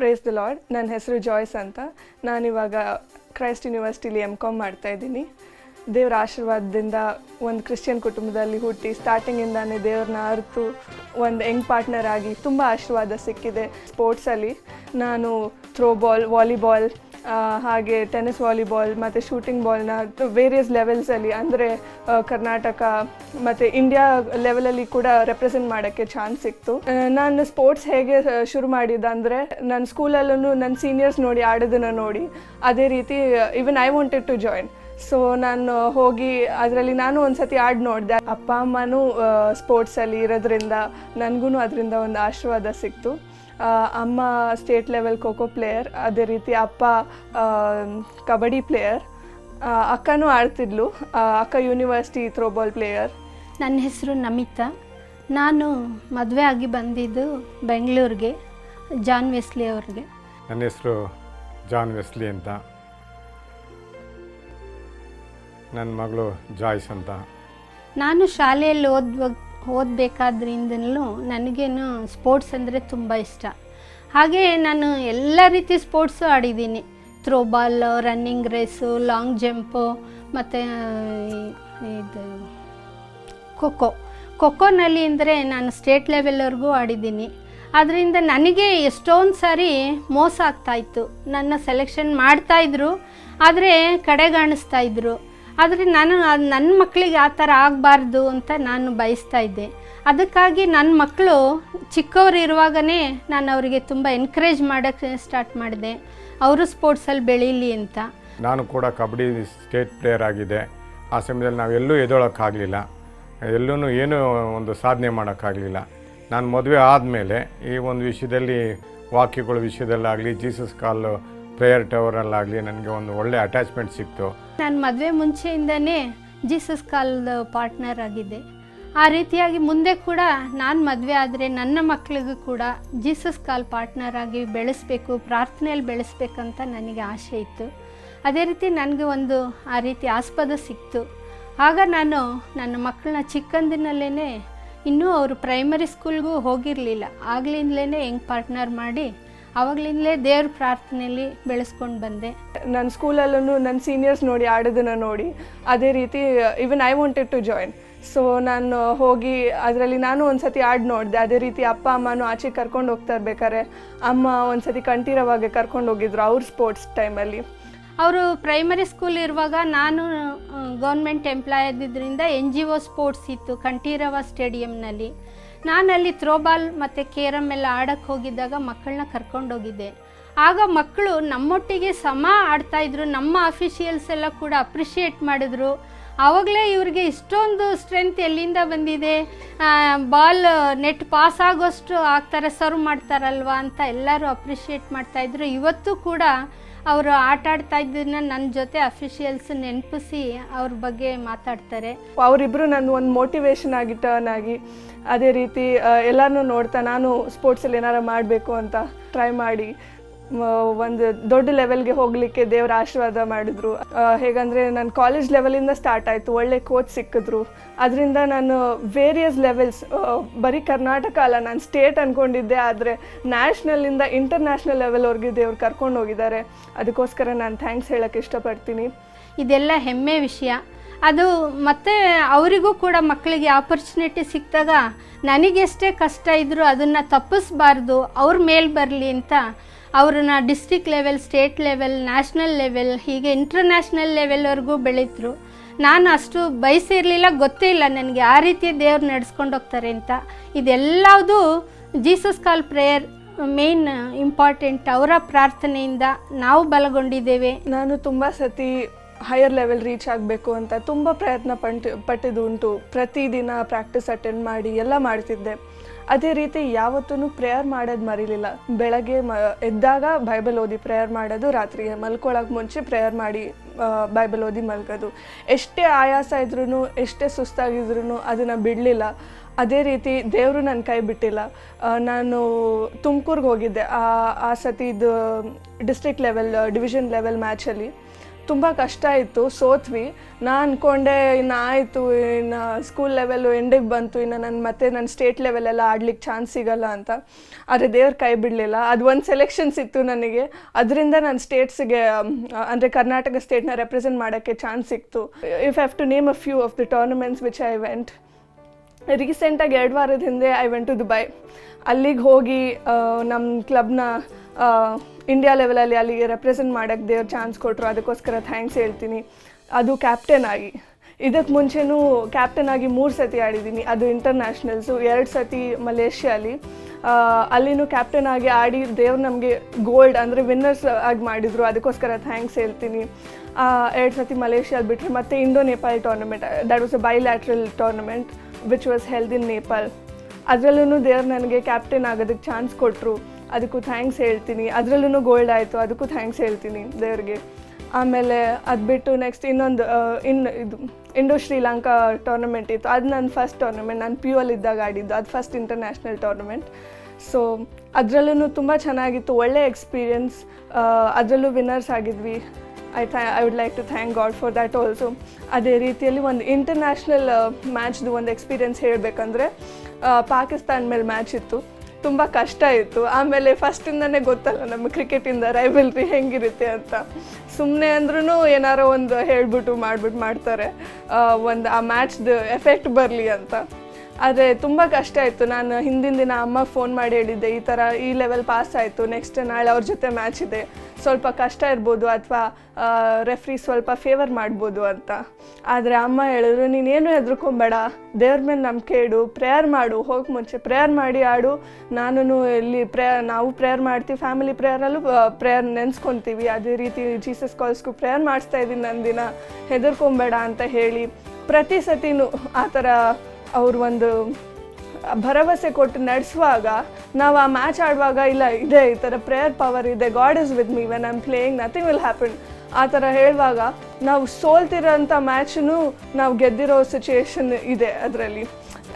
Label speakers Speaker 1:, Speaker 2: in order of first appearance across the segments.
Speaker 1: Praise the lord ನನ್ನ ಹೆಸರು joys ಅಂತ. ನಾನಿವಾಗ ಕ್ರೈಸ್ಟ್ ಯೂನಿವರ್ಸಿಟಿಲಿ ಎಂ ಕಾಮ್ ಮಾಡ್ತಾ ಇದ್ದೀನಿ. ದೇವರ ಆಶೀರ್ವಾದದಿಂದ ಒಂದು ಕ್ರಿಶ್ಚಿಯನ್ ಕುಟುಂಬದಲ್ಲಿ ಹುಟ್ಟಿ ಸ್ಟಾರ್ಟಿಂಗಿಂದಾನೇ ದೇವ್ರನ್ನ ಅರ್ತು, ಒಂದು ಯಂಗ್ ಪಾರ್ಟ್ನರ್ ಆಗಿ ತುಂಬ ಆಶೀರ್ವಾದ ಸಿಕ್ಕಿದೆ ಸ್ಪೋರ್ಟ್ಸಲ್ಲಿ ನಾನು ಥ್ರೋಬಾಲ್ ವಾಲಿಬಾಲ್ ಹಾಗೆ ಟೆನ್ನಿಸ್ ವಾಲಿಬಾಲ್ ಮತ್ತು ಶೂಟಿಂಗ್ ಬಾಲ್ನ ವೇರಿಯಸ್ ಲೆವೆಲ್ಸಲ್ಲಿ ಅಂದರೆ ಕರ್ನಾಟಕ ಮತ್ತು ಇಂಡಿಯಾ ಲೆವೆಲಲ್ಲಿ ಕೂಡ ರೆಪ್ರೆಸೆಂಟ್ ಮಾಡೋಕ್ಕೆ ಚಾನ್ಸ್ ಸಿಕ್ತು. ನಾನು ಸ್ಪೋರ್ಟ್ಸ್ ಹೇಗೆ ಶುರು ಶುರು ಮಾಡಿದ್ದಂದರೆ ನನ್ನ ಸ್ಕೂಲಲ್ಲೂ ನನ್ನ ಸೀನಿಯರ್ಸ್ ನೋಡಿ ಆಡೋದನ್ನು ನೋಡಿ. ಅದೇ ರೀತಿ even I wanted to join so ನಾನು ಹೋಗಿ ಅದರಲ್ಲಿ ನಾನು ಒಂದ್ಸತಿ ಆಡ್ ನೋಡಿದೆ. ಅಪ್ಪ ಅಮ್ಮನೂ ಸ್ಪೋರ್ಟ್ಸಲ್ಲಿ ಇರೋದ್ರಿಂದ ನನಗೂ ಅದರಿಂದ ಒಂದು ಆಶೀರ್ವಾದ ಸಿಕ್ತು. ಅಮ್ಮ ಸ್ಟೇಟ್ ಲೆವೆಲ್ ಖೋಖೋ ಪ್ಲೇಯರ್ ಅದೇ ರೀತಿ ಅಪ್ಪ ಕಬಡ್ಡಿ ಪ್ಲೇಯರ್ ಅಕ್ಕನೂ ಆಡ್ತಿದ್ಲು. ಅಕ್ಕ ಯೂನಿವರ್ಸಿಟಿ ಥ್ರೋಬಾಲ್ ಪ್ಲೇಯರ್
Speaker 2: ನನ್ನ ಹೆಸರು ನಮಿತಾ. ನಾನು ಮದುವೆ ಆಗಿ ಬಂದಿದ್ದು ಬೆಂಗಳೂರಿಗೆ ಜಾನ್ ವೆಸ್ಲಿ ಅವ್ರಿಗೆ.
Speaker 3: ನನ್ನ ಹೆಸರು ಜಾನ್ ವೆಸ್ಲಿ ಅಂತ. ನನ್ನ ಮಗಳು ಜಾಯ್ಸ್ ಅಂತ.
Speaker 2: ನಾನು ಶಾಲೆಯಲ್ಲಿ ಓದ್ ಓದಬೇಕಾದ್ರಿಂದಲೂ ನನಗೇನು ಸ್ಪೋರ್ಟ್ಸ್ ಅಂದರೆ ತುಂಬ ಇಷ್ಟ. ಹಾಗೆ ನಾನು ಎಲ್ಲ ರೀತಿ sports ಆಡಿದ್ದೀನಿ. Throwball, running race, long jump, ಮತ್ತು ಇದು, ಖೋಖೋ. ಖೋಖೋನಲ್ಲಿ ಅಂದರೆ ನಾನು ಸ್ಟೇಟ್ ಲೆವೆಲ್ವರೆಗೂ ಆಡಿದ್ದೀನಿ. ಅದರಿಂದ ನನಗೆ ಎಷ್ಟೊಂದು ಸಾರಿ ಮೋಸ ಆಗ್ತಾಯಿತ್ತು ನನ್ನ ಸೆಲೆಕ್ಷನ್ ಮಾಡ್ತಾಯಿದ್ರು ಆದರೆ ಕಡೆಗಾಣಿಸ್ತಾ ಇದ್ರು. ಆದರೆ ನಾನು ನನ್ನ ಮಕ್ಕಳಿಗೆ ಆ ಥರ ಆಗಬಾರ್ದು ಅಂತ ನಾನು ಬಯಸ್ತಾ ಇದ್ದೆ. ಅದಕ್ಕಾಗಿ ನನ್ನ ಮಕ್ಕಳು ಚಿಕ್ಕವರು ಇರುವಾಗಲೇ ನಾನು ಅವರಿಗೆ ತುಂಬ ಎನ್ಕರೇಜ್ ಮಾಡೋಕ್ಕೆ ಸ್ಟಾರ್ಟ್ ಮಾಡಿದೆ. ಅವರು ಸ್ಪೋರ್ಟ್ಸಲ್ಲಿ ಬೆಳೀಲಿ ಅಂತ.
Speaker 3: ನಾನು ಕೂಡ ಕಬಡ್ಡಿ ಸ್ಟೇಟ್ ಪ್ಲೇಯರ್ ಆಗಿದೆ ಆ ಸಮಯದಲ್ಲಿ ನಾವು ಎಲ್ಲೂ ಎದ್ದೊಳಕ್ಕಾಗಲಿಲ್ಲ ಎಲ್ಲೂ ಏನೂ ಒಂದು ಸಾಧನೆ ಮಾಡೋಕ್ಕಾಗಲಿಲ್ಲ. ನಾನು ಮದುವೆ ಆದಮೇಲೆ ಈ ಒಂದು ವಿಷಯದಲ್ಲಿ ವಾಕ್ಯಗಳ ವಿಷಯದಲ್ಲಾಗಲಿ ಜೀಸಸ್ ಕಾಲ್ ಪ್ರೇಯರ್ ಟವರಲ್ಲಾಗಲಿ ನನಗೆ ಒಂದು ಒಳ್ಳೆ ಅಟ್ಯಾಚ್ಮೆಂಟ್ ಸಿಕ್ತು.
Speaker 2: ನಾನು ಮದುವೆ ಮುಂಚೆಯಿಂದನೇ ಜೀಸಸ್ ಕಾಲ್ದ ಪಾರ್ಟ್ನರ್ ಆಗಿದ್ದೆ. ಆ ರೀತಿಯಾಗಿ ಮುಂದೆ ಕೂಡ ನಾನು ಮದುವೆ ಆದರೆ ನನ್ನ ಮಕ್ಕಳಿಗೂ ಕೂಡ ಜೀಸಸ್ ಕಾಲ್ ಪಾರ್ಟ್ನರ್ ಆಗಿ ಬೆಳೆಸಬೇಕು, ಪ್ರಾರ್ಥನೆಯಲ್ಲಿ ಬೆಳೆಸ್ಬೇಕಂತ ನನಗೆ ಆಸೆ ಇತ್ತು. ಅದೇ ರೀತಿ ನನಗೆ ಒಂದು ಆ ರೀತಿ ಆಸ್ಪದ ಸಿಕ್ತು. ಆಗ ನಾನು ನನ್ನ ಮಕ್ಕಳನ್ನ ಚಿಕ್ಕಂದಿನಲ್ಲೇ ಇನ್ನೂ ಅವರು ಪ್ರೈಮರಿ ಸ್ಕೂಲ್ಗೂ ಹೋಗಿರಲಿಲ್ಲ. ಆಗಲಿಂದಲೇ ಹೆಂಗೆ ಪಾರ್ಟ್ನರ್ ಮಾಡಿ ಆವಾಗಲಿಂದಲೇ ದೇವ್ರ ಪ್ರಾರ್ಥನೆಯಲ್ಲಿ ಬೆಳೆಸ್ಕೊಂಡು ಬಂದೆ.
Speaker 1: ನನ್ನ ಸ್ಕೂಲಲ್ಲೂ ನನ್ನ ಸೀನಿಯರ್ಸ್ ನೋಡಿ ಆಡೋದನ್ನು ನೋಡಿ ಅದೇ ರೀತಿ even I wanted to join so ನಾನು ಹೋಗಿ ಅದರಲ್ಲಿ ನಾನು ಒಂದ್ಸತಿ ಆಡಿ ನೋಡಿದೆ. ಅದೇ ರೀತಿ ಅಪ್ಪ ಅಮ್ಮನೂ ಆಚೆ ಕರ್ಕೊಂಡು ಹೋಗ್ತಾ ಇರ್ಬೇಕಾದ್ರೆ ಅಮ್ಮ ಒಂದ್ಸತಿ ಕಂಠೀರವಾಗಿ ಕರ್ಕೊಂಡು ಹೋಗಿದ್ರು ಅವ್ರ ಸ್ಪೋರ್ಟ್ಸ್ ಟೈಮಲ್ಲಿ
Speaker 2: ಅವರು ಪ್ರೈಮರಿ ಸ್ಕೂಲ್ ಇರುವಾಗ ನಾನು ಗೌರ್ಮೆಂಟ್ ಎಂಪ್ಲಾಯ್ ಆಗಿದ್ದರಿಂದ ಎನ್ ಜಿ ಒ ಸ್ಪೋರ್ಟ್ಸ್ ಇತ್ತು ಕಂಠೀರವ ಸ್ಟೇಡಿಯಂನಲ್ಲಿ ನಾನಲ್ಲಿ ಥ್ರೋಬಾಲ್ ಮತ್ತು ಕೇರಮ್ ಎಲ್ಲ ಆಡಕ್ಕೆ ಹೋಗಿದ್ದಾಗ ಮಕ್ಕಳನ್ನ ಕರ್ಕೊಂಡೋಗಿದ್ದೆ. ಆಗ ಮಕ್ಕಳು ನಮ್ಮೊಟ್ಟಿಗೆ ಸಮ ಆಡ್ತಾಯಿದ್ರು ನಮ್ಮ ಅಫಿಷಿಯಲ್ಸ್ ಎಲ್ಲ ಕೂಡ ಅಪ್ರಿಷಿಯೇಟ್ ಮಾಡಿದ್ರು. ಆವಾಗಲೇ ಇವ್ರಿಗೆ ಇಷ್ಟೊಂದು ಸ್ಟ್ರೆಂತ್ ಎಲ್ಲಿಂದ ಬಂದಿದೆ? ಬಾಲ್ ನೆಟ್ ಪಾಸ್ ಆಗೋಷ್ಟು ಆಗ್ತಾರೆ ಸರ್ವ್ ಮಾಡ್ತಾರಲ್ವಾ ಅಂತ ಎಲ್ಲರೂ ಅಪ್ರಿಷಿಯೇಟ್ ಮಾಡ್ತಾಯಿದ್ರು ಇವತ್ತು ಕೂಡ ಅವರು ಆಟ ಆಡ್ತಾ ಇದ್ದನ್ನ ನನ್ನ ಜೊತೆ ಅಫಿಷಿಯಲ್ಸ್ ನೆನಪಿಸಿ ಅವ್ರ ಬಗ್ಗೆ ಮಾತಾಡ್ತಾರೆ.
Speaker 1: ಅವರಿಬ್ಬರು ನನ್ನ ಒಂದು ಮೋಟಿವೇಶನ್ ಆಗಿ ಟರ್ನ್ ಆಗಿ ಅದೇ ರೀತಿ ಎಲ್ಲರನ್ನೂ ನೋಡ್ತಾ ನಾನು ಸ್ಪೋರ್ಟ್ಸಲ್ಲಿ ಏನಾರು ಮಾಡಬೇಕು ಅಂತ ಟ್ರೈ ಮಾಡಿ. ಒಂದು ದೊಡ್ಡ ಲೆವೆಲ್ಗೆ ಹೋಗಲಿಕ್ಕೆ ದೇವರ ಆಶೀರ್ವಾದ ಮಾಡಿದ್ರು. ಹೇಗಂದ್ರೆ ಹೇಗಂದರೆ ನಾನು ಕಾಲೇಜ್ ಲೆವೆಲಿಂದ ಸ್ಟಾರ್ಟ್ ಆಯಿತು, ಒಳ್ಳೆ ಕೋಚ್ ಸಿಕ್ಕಿದ್ರು. ಅದರಿಂದ ನಾನು ವೇರಿಯಸ್ ಲೆವೆಲ್ಸ್ ಬರೀ ಕರ್ನಾಟಕ ಅಲ್ಲ, ನಾನು ಸ್ಟೇಟ್ ಅಂದ್ಕೊಂಡಿದ್ದೆ ಆದರೆ ನ್ಯಾಷನಲಿಂದ ಇಂಟರ್ನ್ಯಾಷನಲ್ ಲೆವೆಲ್ವರೆಗೆ ದೇವ್ರು ಕರ್ಕೊಂಡು ಹೋಗಿದ್ದಾರೆ. ಅದಕ್ಕೋಸ್ಕರ ನಾನು ಥ್ಯಾಂಕ್ಸ್ ಹೇಳೋಕ್ಕೆ ಇಷ್ಟಪಡ್ತೀನಿ.
Speaker 2: ಇದೆಲ್ಲ ಹೆಮ್ಮೆ ವಿಷಯ. ಅದು ಮತ್ತೆ ಅವರಿಗೂ ಕೂಡ ಮಕ್ಕಳಿಗೆ ಆಪರ್ಚುನಿಟಿ ಸಿಕ್ಕಿದಾಗ ನನಗೆಷ್ಟೇ ಕಷ್ಟ ಇದ್ದರೂ ಅದನ್ನು ತಪ್ಪಿಸ್ಬಾರ್ದು, ಅವ್ರ ಮೇಲೆ ಬರಲಿ ಅಂತ ಅವ್ರನ್ನ district level state level national level ಹೀಗೆ ಇಂಟರ್ನ್ಯಾಷನಲ್ ಲೆವೆಲ್ವರೆಗೂ ಬೆಳೀತರು. ನಾನು ಅಷ್ಟು ಬಯಸಿರಲಿಲ್ಲ, ಗೊತ್ತೇ ಇಲ್ಲ ನನಗೆ ಆ ರೀತಿ ದೇವ್ರು ನಡೆಸ್ಕೊಂಡು ಹೋಗ್ತಾರೆ ಅಂತ. ಇದೆಲ್ಲದೂ Jesus call prayer main important ಅವರ ಪ್ರಾರ್ಥನೆಯಿಂದ ನಾವು ಬಲಗೊಂಡಿದ್ದೇವೆ.
Speaker 1: ನಾನು ತುಂಬ ಸತಿ ಹೈಯರ್ ಲೆವೆಲ್ ರೀಚ್ ಆಗಬೇಕು ಅಂತ ತುಂಬ ಪ್ರಯತ್ನ ಪಂಟ್ ಪಟ್ಟಿದ್ದು ಉಂಟು ಪ್ರತಿದಿನ ಪ್ರಾಕ್ಟೀಸ್ ಅಟೆಂಡ್ ಮಾಡಿ ಎಲ್ಲ ಮಾಡ್ತಿದ್ದೆ. ಅದೇ ರೀತಿ ಯಾವತ್ತೂ ಪ್ರೇಯರ್ ಮಾಡೋದು ಮರಿಲಿಲ್ಲ. ಬೆಳಗ್ಗೆ ಮ, ಎದ್ದಾಗ ಬೈಬಲ್ ಓದಿ ಪ್ರೇಯರ್ ಮಾಡೋದು ರಾತ್ರಿಗೆ ಮಲ್ಕೊಳ್ಳೋಕೆ ಮುಂಚೆ ಪ್ರೇಯರ್ ಮಾಡಿ ಬೈಬಲ್ ಓದಿ ಮಲ್ಕೋದು ಎಷ್ಟೇ ಆಯಾಸ ಇದ್ರೂ ಎಷ್ಟೇ ಸುಸ್ತಾಗಿದ್ರು ಅದನ್ನು ಬಿಡಲಿಲ್ಲ. ಅದೇ ರೀತಿ ದೇವರು ನನ್ನ ಕೈ ಬಿಟ್ಟಿಲ್ಲ. ನಾನು ತುಮಕೂರ್ಗೆ ಹೋಗಿದ್ದೆ. ಆ ಆ ಸತಿದು, ಡಿಸ್ಟ್ರಿಕ್ಟ್ ಲೆವೆಲ್, ಡಿವಿಷನ್ ಲೆವೆಲ್ ಮ್ಯಾಚಲ್ಲಿ. ತುಂಬ ಕಷ್ಟ ಇತ್ತು, ಸೋತ್ವಿ. ನಾ ಅಂದ್ಕೊಂಡೆ ಇನ್ನು ಆಯಿತು, ಇನ್ನು ಸ್ಕೂಲ್ ಲೆವೆಲ್ಲು ಎಂಡಿಗೆ ಬಂತು, ಇನ್ನು ನನ್ನ ಮತ್ತೆ ನನ್ನ ಸ್ಟೇಟ್ ಲೆವೆಲೆಲ್ಲ ಆಡ್ಲಿಕ್ಕೆ ಚಾನ್ಸ್ ಸಿಗಲ್ಲ ಅಂತ. ಆದರೆ ದೇವ್ರ ಕೈ ಬಿಡಲಿಲ್ಲ. ಅದು ಒಂದು ಸೆಲೆಕ್ಷನ್ಸ್ ಇತ್ತು ನನಗೆ. ಅದರಿಂದ ನಾನು ಸ್ಟೇಟ್ಸಿಗೆ ಅಂದರೆ ಕರ್ನಾಟಕ ಸ್ಟೇಟ್ನ ರೆಪ್ರೆಸೆಂಟ್ ಮಾಡೋಕ್ಕೆ ಚಾನ್ಸ್ ಸಿಕ್ತು. If have to name a few of the tournaments which I went ರೀಸೆಂಟಾಗಿ ಎರಡು ವಾರದ ಹಿಂದೆ ಐ ವೆಂಟ್ ಟು ದುಬೈ ಅಲ್ಲಿಗೆ ಹೋಗಿ ನಮ್ಮ ಕ್ಲಬ್ನ ಇಂಡಿಯಾ ಲೆವೆಲಲ್ಲಿ ಅಲ್ಲಿಗೆ ರೆಪ್ರೆಸೆಂಟ್ ಮಾಡೋಕ್ಕೆ ದೇವ್ರು ಚಾನ್ಸ್ ಕೊಟ್ಟರು ಅದಕ್ಕೋಸ್ಕರ ಥ್ಯಾಂಕ್ಸ್ ಹೇಳ್ತೀನಿ. ಅದು ಕ್ಯಾಪ್ಟನ್ ಆಗಿ. ಇದಕ್ಕೆ ಮುಂಚೆನೂ ಕ್ಯಾಪ್ಟನ್ ಆಗಿ ಮೂರು ಸತಿ ಆಡಿದ್ದೀನಿ. ಅದು ಇಂಟರ್ನ್ಯಾಷನಲ್ಸು ಎರಡು ಸತಿ ಮಲೇಷ್ಯಾಲಿ. ಅಲ್ಲಿನೂ ಕ್ಯಾಪ್ಟನ್ ಆಗಿ ಆಡಿ ದೇವ್ರು ನಮಗೆ ಗೋಲ್ಡ್ ಅಂದರೆ ವಿನ್ನರ್ಸ್ ಆಗಿ ಮಾಡಿದರು. ಅದಕ್ಕೋಸ್ಕರ ಥ್ಯಾಂಕ್ಸ್ ಹೇಳ್ತೀನಿ. ಎರಡು ಸತಿ ಮಲೇಷ್ಯಾಲ್ ಬಿಟ್ಟರೆ ಮತ್ತು Indo Nepal tournament that was a bilateral tournament which was held in Nepal ಅದರಲ್ಲೂ ದೇವ್ರು ನನಗೆ ಕ್ಯಾಪ್ಟನ್ ಆಗೋದಕ್ಕೆ ಚಾನ್ಸ್ ಕೊಟ್ಟರು ಅದಕ್ಕೂ ಥ್ಯಾಂಕ್ಸ್ ಹೇಳ್ತೀನಿ. ಅದರಲ್ಲೂ ಗೋಲ್ಡ್ ಆಯಿತು, ಅದಕ್ಕೂ ಥ್ಯಾಂಕ್ಸ್ ಹೇಳ್ತೀನಿ ದೇವ್ರಿಗೆ. ಆಮೇಲೆ ಅದು ಬಿಟ್ಟು ನೆಕ್ಸ್ಟ್ ಇನ್ನೊಂದು ಇನ್ನು ಇದು ಇಂಡೋ ಶ್ರೀಲಂಕಾ ಟೂರ್ನಮೆಂಟ್ ಇತ್ತು. ಅದು ನನ್ನ ಫಸ್ಟ್ ಟೂರ್ನಮೆಂಟ್ ನಾನು ಪಿ ಇದ್ದಾಗ ಆಡಿದ್ದು. ಅದು ಫಸ್ಟ್ ಇಂಟರ್ನ್ಯಾಷನಲ್ ಟೂರ್ನಮೆಂಟ್ ಸೊ ಅದರಲ್ಲೂ ತುಂಬ ಚೆನ್ನಾಗಿತ್ತು. ಒಳ್ಳೆ ಎಕ್ಸ್ಪೀರಿಯನ್ಸ್ ಅದರಲ್ಲೂ winners ಆಗಿದ್ವಿ. I tha I would like to thank God for that also ಅದೇ ರೀತಿಯಲ್ಲಿ ಒಂದು ಇಂಟರ್ನ್ಯಾಷನಲ್ ಮ್ಯಾಚ್ದು ಒಂದು ಎಕ್ಸ್ಪೀರಿಯೆನ್ಸ್ ಹೇಳಬೇಕಂದ್ರೆ ಪಾಕಿಸ್ತಾನ ಮೇಲೆ ಮ್ಯಾಚ್ ಇತ್ತು. ತುಂಬ ಕಷ್ಟ ಇತ್ತು ಆಮೇಲೆ ಫಸ್ಟಿಂದನೇ ಗೊತ್ತಲ್ಲ ನಮ್ಮ ಕ್ರಿಕೆಟಿಂದ ರೈವಲ್ರಿ ಹೆಂಗಿರುತ್ತೆ ಅಂತ. ಸುಮ್ಮನೆ ಅಂದ್ರೂ ಏನಾರೋ ಒಂದು ಹೇಳ್ಬಿಟ್ಟು ಮಾಡಿಬಿಟ್ಟು ಮಾಡ್ತಾರೆ. ಒಂದು ಆ ಮ್ಯಾಚ್ದು ಎಫೆಕ್ಟ್ ಬರಲಿ ಅಂತ. ಆದರೆ ತುಂಬ ಕಷ್ಟ ಇತ್ತು ನಾನು ಹಿಂದಿನ ದಿನ ಅಮ್ಮ ಫೋನ್ ಮಾಡಿ ಹೇಳಿದ್ದೆ, ಈ ಥರ ಈ ಲೆವೆಲ್ ಪಾಸ್ ಆಯಿತು ನೆಕ್ಸ್ಟ್ ನಾಳೆ ಅವ್ರ ಜೊತೆ ಮ್ಯಾಚ್ ಇದೆ. ಸ್ವಲ್ಪ ಕಷ್ಟ ಇರ್ಬೋದು ಅಥವಾ ರೆಫ್ರಿ ಸ್ವಲ್ಪ ಫೇವರ್ ಮಾಡ್ಬೋದು ಅಂತ. ಆದರೆ ಅಮ್ಮ ಹೇಳಿದ್ರು ನೀನೇನು ಹೆದರ್ಕೊಂಬೇಡ. ದೇವ್ರ ಮೇಲೆ ನಂಬಿಕೆ ಇಡು ಪ್ರೇಯರ್ ಮಾಡು, ಹೋಗಿ ಮುಂಚೆ ಪ್ರೇಯರ್ ಮಾಡಿ ಆಡು. ನಾನು ಇಲ್ಲಿ ಪ್ರೇಯರ್ ನಾವು ಪ್ರೇಯರ್ ಮಾಡ್ತೀವಿ ಫ್ಯಾಮಿಲಿ ಪ್ರೇಯರಲ್ಲೂ ಪ್ರೇಯರ್ ನೆನೆಸ್ಕೊತೀವಿ. ಅದೇ ರೀತಿ ಜೀಸಸ್ ಕಾಲ್ಸ್ಗೂ ಪ್ರೇಯರ್ ಮಾಡಿಸ್ತಾ ಇದ್ದೀನಿ ನನ್ನ ದಿನ ಹೆದರ್ಕೊಂಬೇಡ ಅಂತ ಹೇಳಿ ಪ್ರತಿ ಸತಿನೂ ಆ ಥರ ಅವ್ರು ಒಂದು ಭರವಸೆ ಕೊಟ್ಟು ನಡೆಸುವಾಗ, ನಾವು ಆ ಮ್ಯಾಚ್ ಆಡುವಾಗ, ಇಲ್ಲ, ಇದೆ ಈ ಥರ ಪ್ರೇಯರ್ ಪವರ್ ಇದೆ God is with me when I'm playing nothing will happen ಆ ಥರ ಹೇಳುವಾಗ ನಾವು ಸೋಲ್ತಿರೋಂಥ ಮ್ಯಾಚನ್ನು ನಾವು ಗೆದ್ದಿರೋ ಸಿಚುಯೇಷನ್ ಇದೆ ಅದರಲ್ಲಿ.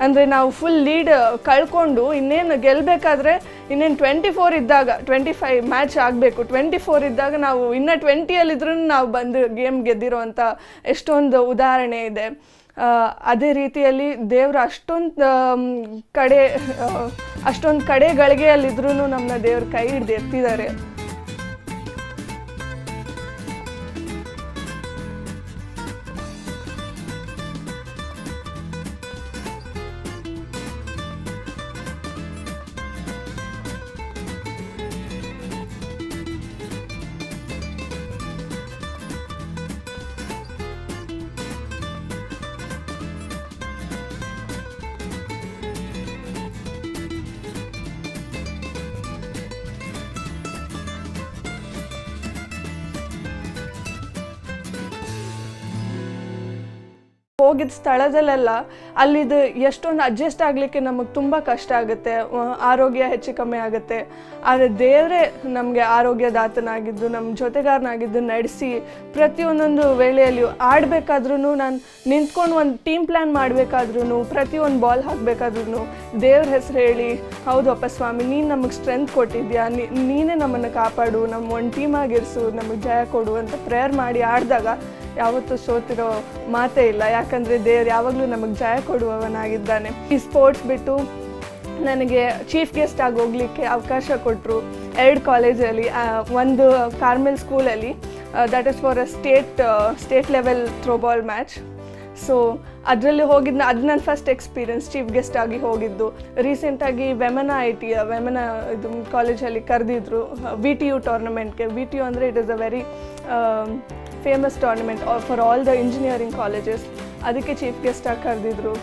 Speaker 1: ಅಂದರೆ ನಾವು ಫುಲ್ ಲೀಡ್ ಕಳ್ಕೊಂಡು ಇನ್ನೇನು ಗೆಲ್ಲಬೇಕಾದ್ರೆ ಇನ್ನೇನು ಟ್ವೆಂಟಿ ಫೋರ್ ಇದ್ದಾಗ ಟ್ವೆಂಟಿ ಫೈವ್ ಮ್ಯಾಚ್ ಆಗಬೇಕು. ಟ್ವೆಂಟಿ ಫೋರ್ ಇದ್ದಾಗ ನಾವು ಇನ್ನೂ ಟ್ವೆಂಟಿಯಲ್ಲಿದ್ರೂ ನಾವು ಬಂದು ಗೇಮ್ ಗೆದ್ದಿರೋ ಅಂಥ ಎಷ್ಟೊಂದು ಉದಾಹರಣೆ ಇದೆ. ಅದೇ ರೀತಿಯಲ್ಲಿ ದೇವರ ಅಷ್ಟೊಂದು ಕಡೆ ಅಷ್ಟೊಂದು ಕಡೆಗಳಿಗೆ ಅಲ್ಲಿದ್ರೂ ನಮ್ಮನ್ನ ದೇವ್ರ ಕೈ ಹಿಡ್ದು ಎತ್ತಿದ್ದಾರೆ. ಹೋಗಿದ್ದ ಸ್ಥಳದಲ್ಲೆಲ್ಲ ಅಲ್ಲಿದು ಎಷ್ಟೊಂದು ಅಡ್ಜಸ್ಟ್ ಆಗಲಿಕ್ಕೆ ನಮಗೆ ತುಂಬ ಕಷ್ಟ ಆಗುತ್ತೆ. ಆರೋಗ್ಯ ಹೆಚ್ಚು ಕಮ್ಮಿ ಆಗುತ್ತೆ. ಆದರೆ ದೇವರೇ ನಮಗೆ ಆರೋಗ್ಯದಾತನಾಗಿದ್ದು ನಮ್ಮ ಜೊತೆಗಾರನಾಗಿದ್ದು ನಡೆಸಿ ಪ್ರತಿಯೊಂದೊಂದು ವೇಳೆಯಲ್ಲಿಯೂ ಆಡಬೇಕಾದ್ರೂ ನಾನು ನಿಂತ್ಕೊಂಡು ಒಂದು ಟೀಮ್ ಪ್ಲ್ಯಾನ್ ಮಾಡಬೇಕಾದ್ರೂ ಪ್ರತಿಯೊಂದು ಬಾಲ್ ಹಾಕಬೇಕಾದ್ರೂ ದೇವ್ರ ಹೆಸರು ಹೇಳಿ, ಹೌದಪ್ಪ ಸ್ವಾಮಿ, ನೀನು ನಮಗೆ ಸ್ಟ್ರೆಂತ್ ಕೊಟ್ಟಿದ್ಯಾ? ನೀನೇ ನಮ್ಮನ್ನು ಕಾಪಾಡು ನಮ್ಮ ಒಂದು ಟೀಮ್ ಆಗಿರಿಸು, ನಮಗೆ ಜಯ ಕೊಡು ಅಂತ ಪ್ರೇಯರ್ ಮಾಡಿ ಆಡಿದಾಗ ಯಾವತ್ತೂ ಸೋತಿರೋ ಮಾತೇ ಇಲ್ಲ. ಯಾಕಂದರೆ ದೇವ್ರು ಯಾವಾಗಲೂ ನಮಗೆ ಜಯ ಕೊಡುವವನಾಗಿದ್ದಾನೆ. ಈ ಸ್ಪೋರ್ಟ್ಸ್ ಬಿಟ್ಟು ನನಗೆ ಚೀಫ್ ಗೆಸ್ಟ್ ಆಗಿ ಹೋಗಲಿಕ್ಕೆ ಅವಕಾಶ ಕೊಟ್ಟರು ಎರಡು ಕಾಲೇಜಲ್ಲಿ ಒಂದು ಕಾರ್ಮೆಲ್ ಸ್ಕೂಲಲ್ಲಿ that is for a state state level throwball match so ಅದರಲ್ಲಿ ಹೋಗಿದ್ದು ಅದು ನನ್ನ ಫಸ್ಟ್ ಎಕ್ಸ್ಪೀರಿಯನ್ಸ್ ಚೀಫ್ ಗೆಸ್ಟ್ ಆಗಿ ಹೋಗಿದ್ದು. ರೀಸೆಂಟಾಗಿ ವೆಮನ ಐ ಟಿ ವೆಮನ ಇದು ಕಾಲೇಜಲ್ಲಿ ಕರೆದಿದ್ರು. ವಿ ಟಿ ಯು ಟೂರ್ನಮೆಂಟ್ಗೆ ವಿ ಟಿ ಯು ಅಂದರೆ it is a very famous tournament for all the engineering colleges ಅದಕ್ಕೆ ಚೀಫ್ ಗೆಸ್ಟ್ ಆಗಿ ಕರೆದಿದ್ರು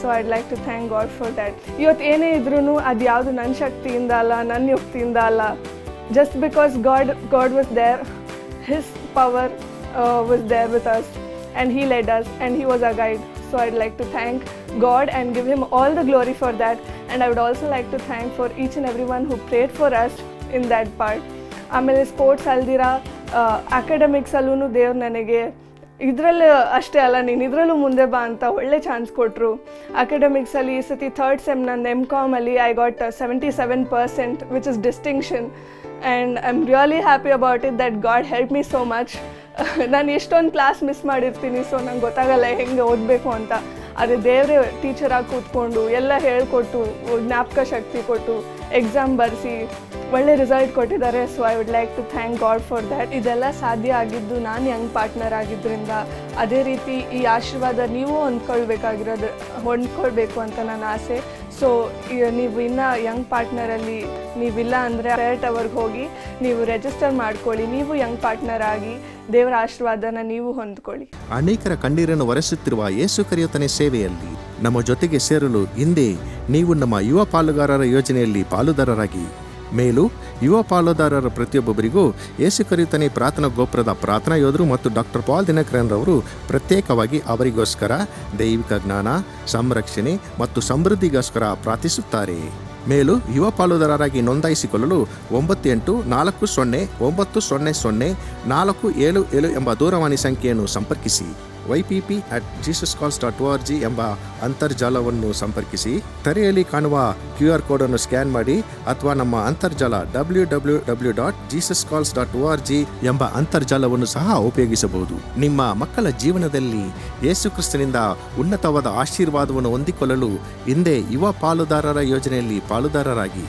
Speaker 1: so I'd like to thank God for that ಇವತ್ತು ಏನೇ ಇದ್ರೂ ಅದು ಯಾವುದು ನನ್ನ ಶಕ್ತಿಯಿಂದ ಅಲ್ಲ ನನ್ನ ಯುಕ್ತಿಯಿಂದ ಅಲ್ಲ just because God God was there his power was there with us and he led us and he was our guide so i'd like to thank god and give him all the glory for that and i would also like to thank for each and everyone who prayed for us in that part ಆಮೇಲೆ sports ಅಲ್ದಿರ ಅಕಾಡೆಮಿಕ್ಸಲ್ಲೂ ದೇವ್ರು ನನಗೆ ಇದರಲ್ಲೂ ಅಷ್ಟೇ ಅಲ್ಲ, ನೀನು ಇದರಲ್ಲೂ ಮುಂದೆ ಬಾ ಅಂತ ಒಳ್ಳೆ ಚಾನ್ಸ್ ಕೊಟ್ಟರು ಅಕಾಡೆಮಿಕ್ಸಲ್ಲಿ ಈ ಸತಿ ಥರ್ಡ್ ಸೆಮ್ ನನ್ನ M ಕಾಮಲ್ಲಿ I got seventy seven percent which is distinction and I am really happy about it that God help me so much ನಾನು ಎಷ್ಟೊಂದು ಕ್ಲಾಸ್ ಮಿಸ್ ಮಾಡಿರ್ತೀನಿ ಸೊ ನಂಗೆ ಗೊತ್ತಾಗಲ್ಲ ಹೆಂಗೆ ಓದಬೇಕು ಅಂತ. ಆದರೆ ದೇವರೇ ಟೀಚರಾಗಿ ಕೂತ್ಕೊಂಡು ಎಲ್ಲ ಹೇಳಿಕೊಟ್ಟು, ಜ್ಞಾಪಕ ಶಕ್ತಿ ಕೊಟ್ಟು ಎಕ್ಸಾಮ್ ಬರೆಸಿ ಒಳ್ಳೆ ರಿಸಲ್ಟ್ ಕೊಟ್ಟಿದ್ದಾರೆ. So I would like to thank God for that ಇದೆಲ್ಲ ಸಾಧ್ಯ ಆಗಿದ್ದು ನಾನು ಯಂಗ್ ಪಾರ್ಟ್ನರ್ ಆಗಿದ್ದರಿಂದ ಅದೇ ರೀತಿ ಈ ಆಶೀರ್ವಾದ ನೀವು ಹೊಂದ್ಕೊಳ್ಬೇಕಾಗಿರೋದು, ಹೊಂದ್ಕೊಳ್ಬೇಕು ಅಂತ ನನ್ನ ಆಸೆ. ಸೊ ನೀವು ಇನ್ನು ಯಂಗ್ ಪಾರ್ಟ್ನರಲ್ಲಿ ನೀವಿಲ್ಲ ಅಂದರೆ ಫೇರ್ ಅವ್ರಿಗೆ ಹೋಗಿ ನೀವು ರಿಜಿಸ್ಟರ್ ಮಾಡ್ಕೊಳ್ಳಿ. ನೀವು ಯಂಗ್ ಪಾರ್ಟ್ನರ್ ಆಗಿ ದೇವರ ಆಶೀರ್ವಾದನ ನೀವು ಹೊಂದ್ಕೊಳ್ಳಿ.
Speaker 4: ಅನೇಕರ ಕಣ್ಣೀರನ್ನು ಒರೆಸುತ್ತಿರುವ ಯೇಸು ಕರೆಯುತ್ತನೆ ಸೇವೆಯಲ್ಲಿ ನಮ್ಮ ಜೊತೆಗೆ ಸೇರಲು ಹಿಂದೆ ನೀವು ನಮ್ಮ ಯುವ ಪಾಲುಗಾರರ ಯೋಜನೆಯಲ್ಲಿ ಪಾಲುದಾರರಾಗಿ ಮೇಲು ಯುವ ಪಾಲುದಾರರ ಪ್ರತಿಯೊಬ್ಬೊಬ್ಬರಿಗೂ ಯೇಸು ಕರಿತನೆ ಪ್ರಾರ್ಥನಾ ಗೋಪುರದ ಪ್ರಾರ್ಥನಾ ಯೋಧರು ಮತ್ತು ಡಾಕ್ಟರ್ ಪಾಲ್ ದಿನಕರನ್ ರವರು ಪ್ರತ್ಯೇಕವಾಗಿ ಅವರಿಗೋಸ್ಕರ ದೈವಿಕ ಜ್ಞಾನ, ಸಂರಕ್ಷಣೆ ಮತ್ತು ಸಮೃದ್ಧಿಗೋಸ್ಕರ ಪ್ರಾರ್ಥಿಸುತ್ತಾರೆ. ಮೇಲು ಯುವ ಪಾಲುದಾರರಾಗಿ ನೋಂದಾಯಿಸಿಕೊಳ್ಳಲು ಒಂಬತ್ತು ಎಂಟು ನಾಲ್ಕು ಸೊನ್ನೆ ಒಂಬತ್ತು ಸೊನ್ನೆ ಸೊನ್ನೆ ನಾಲ್ಕು ಏಳು ಏಳು ಎಂಬ ದೂರವಾಣಿ ಸಂಖ್ಯೆಯನ್ನು ಸಂಪರ್ಕಿಸಿ. YPP at Jesus calls dot O R G ಎಂಬ ಅಂತರ್ಜಾಲವನ್ನು ಸಂಪರ್ಕಿಸಿ, ತೆರೆಯಲ್ಲಿ ಕಾಣುವ ಕ್ಯೂ ಆರ್ ಕೋಡನ್ನು ಸ್ಕ್ಯಾನ್ ಮಾಡಿ ಅಥವಾ ನಮ್ಮ ಅಂತರ್ಜಾಲ W W W dot Jesus calls dot O R G ಎಂಬ ಅಂತರ್ಜಾಲವನ್ನು ಸಹ ಉಪಯೋಗಿಸಬಹುದು. ನಿಮ್ಮ ಮಕ್ಕಳ ಜೀವನದಲ್ಲಿ ಯೇಸು ಕ್ರಿಸ್ತನಿಂದ ಉನ್ನತವಾದ ಆಶೀರ್ವಾದವನ್ನು ಹೊಂದಿಕೊಳ್ಳಲು ಹಿಂದೆ ಯುವ ಪಾಲುದಾರರ ಯೋಜನೆಯಲ್ಲಿ ಪಾಲುದಾರರಾಗಿ.